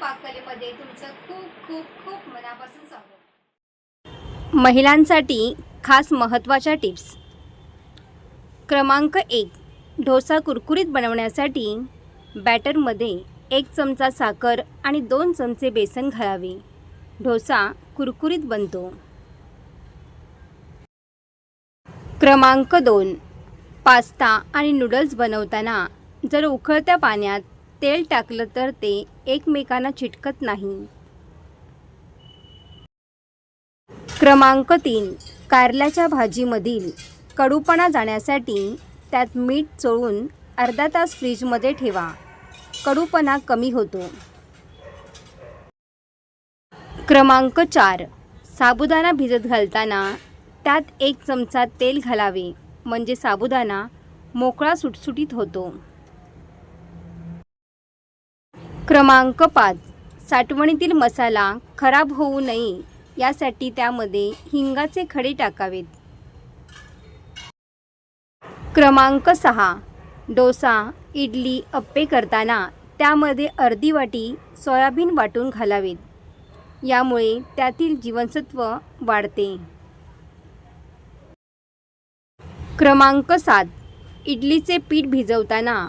पाककलेमध्ये तुमचं खूप खूप खूप मनापासून स्वागत. महिलांसाठी खास महत्त्वाच्या टिप्स. क्रमांक एक डोसा कुरकुरीत बनवण्यासाठी बॅटरमध्ये एक चमचा साखर आणि दोन चमचे बेसन घालावे. डोसा कुरकुरीत बनतो. क्रमांक दोन पास्ता आणि नूडल्स बनवताना जर उकळत्या पाण्यात तेल टाकलं तर ते एकमेकांना चिटकत नाही. क्रमांक तीन. कारल्याच्या भाजीमधील कडूपणा जाण्यासाठी त्यात मीठ चोळून अर्धा तास फ्रीजमध्ये ठेवा. कडूपणा कमी होतो. क्रमांक चार. साबुदाणा भिजत घालताना त्यात एक चमचा तेल घालावे. म्हणजे साबुदाणा मोकळा सुटसुटीत होतो. क्रमांक पाच. साठवणीतील मसाला खराब होऊ नये यासाठी त्यामध्ये हिंगाचे खडे टाकावेत. क्रमांक सहा. डोसा इडली अप्पे करताना त्यामध्ये अर्धी वाटी सोयाबीन वाटून घालावेत. यामुळे त्यातील जीवनसत्व वाढते. क्रमांक सात. इडलीचे पीठ भिजवताना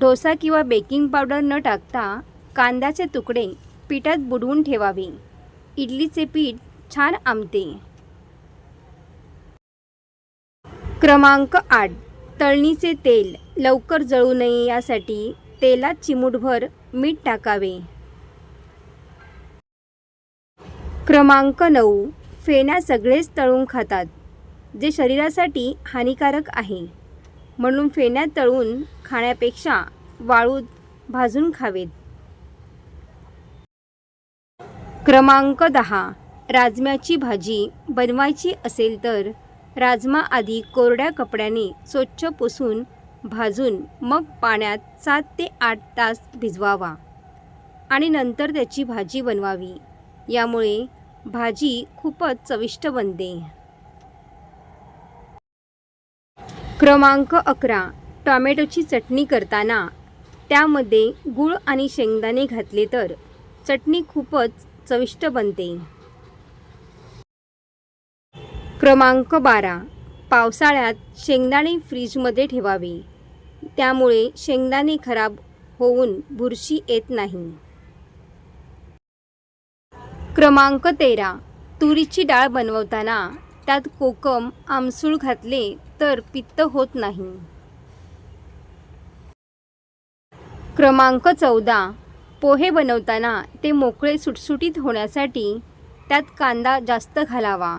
डोसा किंवा बेकिंग पावडर न टाकता कांद्याचे तुकडे पिठात बुडवून ठेवावे. इडलीचे पीठ छान आमते क्रमांक आठ. तळणीचे तेल लवकर जळू नये यासाठी तेलात चिमूटभर मीठ टाकावे. क्रमांक नऊ. फेण्या सगळेच तळून खातात जे शरीरासाठी हानिकारक आहे. म्हणून फेण्या तळून खाण्यापेक्षा वाळूत भाजून खावेत. क्रमांक दहा. राजम्याची भाजी बनवायची असेल तर राजमा आधी कोरड्या कपड्याने स्वच्छ पुसून भाजून मग पाण्यात सात ते आठ तास भिजवावा आणि नंतर त्याची भाजी बनवावी. यामुळे भाजी खूपच चविष्ट बनते. क्रमांक अकरा. टॉमॅटोची चटणी करताना त्यामध्ये गूळ आणि शेंगदाणे घातले तर चटणी खूपच चविष्ट बनते. क्रमांक बारा. पावसाळ्यात शेंगदाणे फ्रीजमध्ये ठेवावे. त्यामुळे शेंगदाणे खराब होऊन बुरशी येत नाही. क्रमांक तेरा. तुरीची डाळ बनवताना त्यात कोकम आमसूळ घातले तर पित्त होत नाही. क्रमांक चौदा. पोहे बनवताना ते मोकळे सुटसुटीत होण्यासाठी त्यात कांदा जास्त घालावा.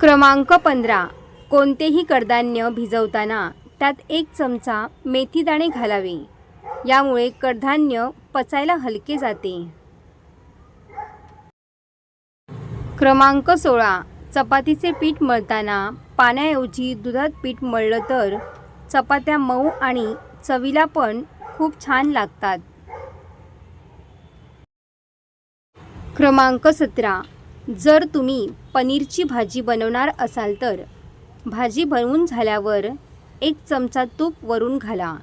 क्रमांक पंधरा. कोणतेही कडधान्य भिजवताना त्यात एक चमचा मेथीदाणे घालावे. यामुळे कडधान्य पचायला हलके जाते. क्रमांक सोळा. चपातीचे पीठ मळताना पाण्याऐवजी दुधात पीठ मळलं तर चपात्या मऊ आणि चवीला पण खूप छान लागतात. क्रमांक सतरा. जर तुम्ही पनीरची भाजी बनवणार असाल तर भाजी बनवून झाल्यावर एक चमचा तूप वरून घाला.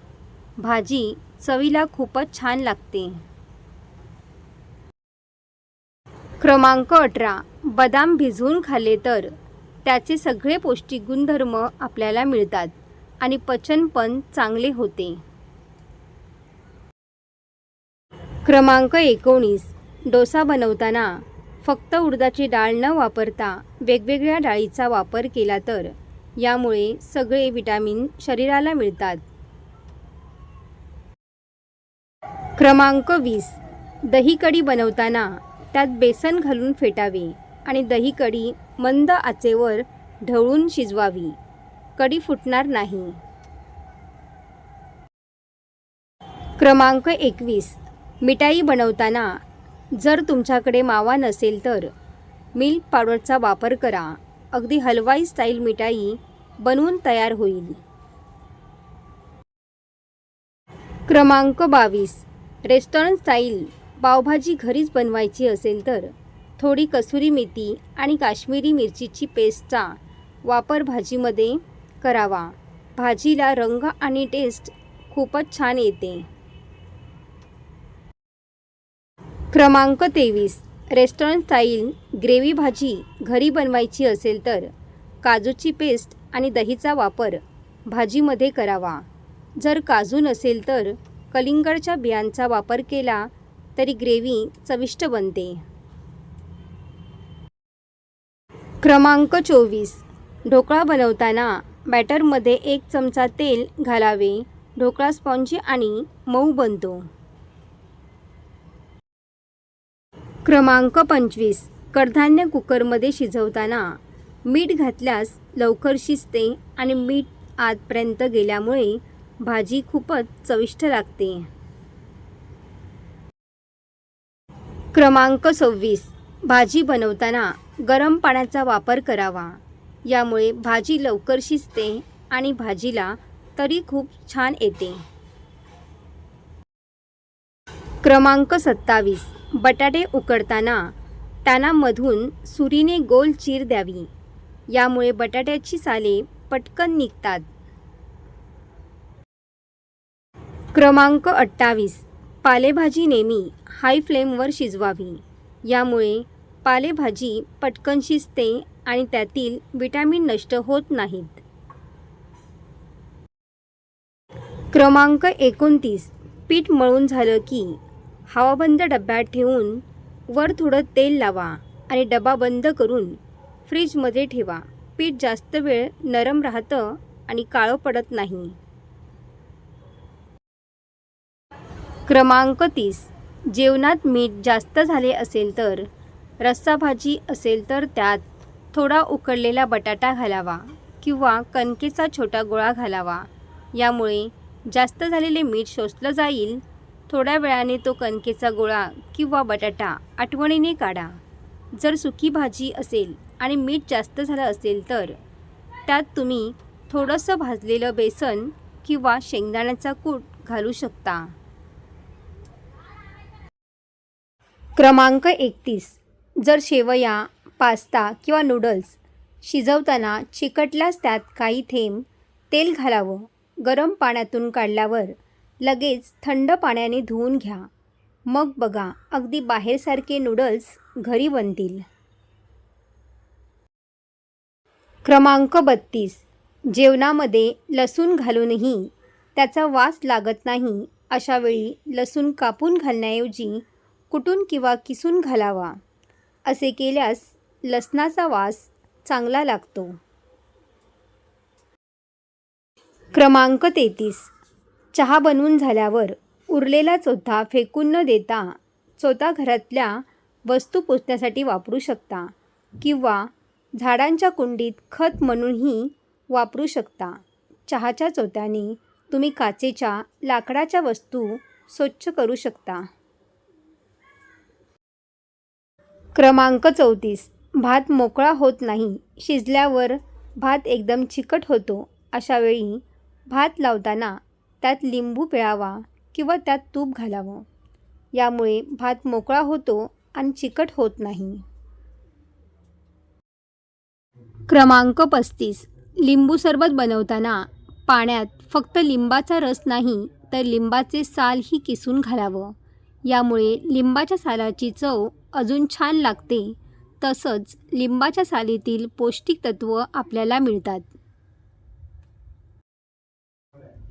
भाजी चवीला खूपच छान लागते. क्रमांक अठरा. बदाम भिजवून खाल्ले तर त्याचे सगळे पौष्टिक गुणधर्म आपल्याला मिळतात आणि पचन पण चांगले होते. क्रमांक एकोणीस. डोसा बनवताना फक्त उडदाची डाळ न वापरता वेगवेगळ्या डाळीचा वापर केला तर यामुळे सगळे विटॅमिन शरीराला मिळतात. क्रमांक वीस. दही कढी बनवताना त्यात बेसन घालून फेटावे आणि दही कढी मंद आचेवर ढवळून शिजवावी. कढी फुटणार नाही. क्रमांक एकवीस. मिठाई बनवताना जर तुमच्याकडे मावा नसेल तर मिल्क पावडरचा वापर करा. अगदी हलवाई स्टाईल मिठाई बनवून तयार होईल. क्रमांक बावीस. रेस्टॉरंट स्टाईल पावभाजी घरीच बनवायची असेल तर थोडी कसुरी मेथी आणि काश्मीरी मिरचीची पेस्टचा वापर भाजीमध्ये करावा. भाजीला रंग आणि टेस्ट खूपच छान येते. क्रमांक तेवीस. रेस्टॉरंट स्टाईल ग्रेव्ही भाजी घरी बनवायची असेल तर काजूची पेस्ट आणि दहीचा वापर भाजीमध्ये करावा. जर काजू नसेल तर कलिंगडच्या बियांचा वापर केला तरी ग्रेव्ही चविष्ट बनते. क्रमांक चोवीस. ढोकळा बनवताना बॅटरमध्ये एक चमचा तेल घालावे. ढोकळा स्पॉन्जी आणि मऊ बनतो. क्रमांक पंचवीस. कडधान्य कुकरमध्ये शिजवताना मीठ घातल्यास लवकर शिजते आणि मीठ आतपर्यंत गेल्यामुळे भाजी खूपच चविष्ट लागते. क्रमांक सव्वीस. भाजी बनवताना गरम पाण्याचा वापर करावा. यामुळे भाजी लवकर शिजते आणि भाजीला तरी खूप छान येते. क्रमांक सत्तावीस. बटाटे उकडताना त्यांना मधून सुरीने गोल चीर द्यावी. यामुळे बटाट्याची साले पटकन निघतात. क्रमांक अठ्ठावीस. पालेभाजी नेहमी हाय फ्लेमवर शिजवावी. यामुळे पालेभाजी पटकन शिजते आणि त्यातील विटॅमिन नष्ट होत नाहीत. क्रमांक एकोणतीस. पीठ मळून झालं की हवाबंद डब्यात ठेवून वर थोडं तेल लावा आणि डबा बंद करून फ्रीजमध्ये ठेवा. पीठ जास्त वेळ नरम राहतं आणि काळं पडत नाही. क्रमांक तीस. जेवणात मीठ जास्त झाले असेल तर रस्सा भाजी असेल तर त्यात थोडा उकडलेला बटाटा घालावा किंवा कणकेचा छोटा गोळा घालावा. यामुळे जास्त झालेले मीठ शोषलं जाईल थोड्या वेळाने तो कणकेचा गोळा किंवा बटाटा आठवणीने काढा. जर सुकी भाजी असेल आणि मीठ जास्त झालं असेल तर त्यात तुम्ही थोडंसं भाजलेलं बेसन किंवा शेंगदाण्याचा कूट घालू शकता. क्रमांक एकतीस. जर शेवया पास्ता किंवा नूडल्स शिजवताना चिकटल्यास त्यात काही थेंब तेल घालावं. गरम पाण्यातून काढल्यावर लगेच थंड पाण्याने धुवून घ्या. मग बघा अगदी बाहेरसारखे नूडल्स घरी बनतील. क्रमांक बत्तीस. जेवणामध्ये लसूण घालूनही त्याचा वास लागत नाही अशावेळी लसूण कापून घालण्याऐवजी कुटून किंवा किसून घालावा. असे केल्यास लसणाचा वास चांगला लागतो. क्रमांक तेहतीस. चहा बनवून झाल्यावर उरलेला चोथा फेकून न देता चोथा घरातल्या वस्तू पुसण्यासाठी वापरू शकता किंवा झाडांच्या कुंडीत खत म्हणूनही वापरू शकता. चहाच्या चोथ्याने तुम्ही काचेच्या लाकडाच्या वस्तू स्वच्छ करू शकता. क्रमांक चौतीस. भात मोकळा होत नाही शिजल्यावर भात एकदम चिकट होतो. अशावेळी भात लावताना त्यात लिंबू पिळावा किंवा त्यात तूप घालावं. यामुळे भात मोकळा होतो आणि चिकट होत नाही. क्रमांक पस्तीस. लिंबू सरबत बनवताना पाण्यात फक्त लिंबाचा रस नाही तर लिंबाचे सालही किसून घालावं. यामुळे लिंबाच्या सालाची चव अजून छान लागते. तसंच लिंबाच्या सालीतील पौष्टिक तत्त्व आपल्याला मिळतात.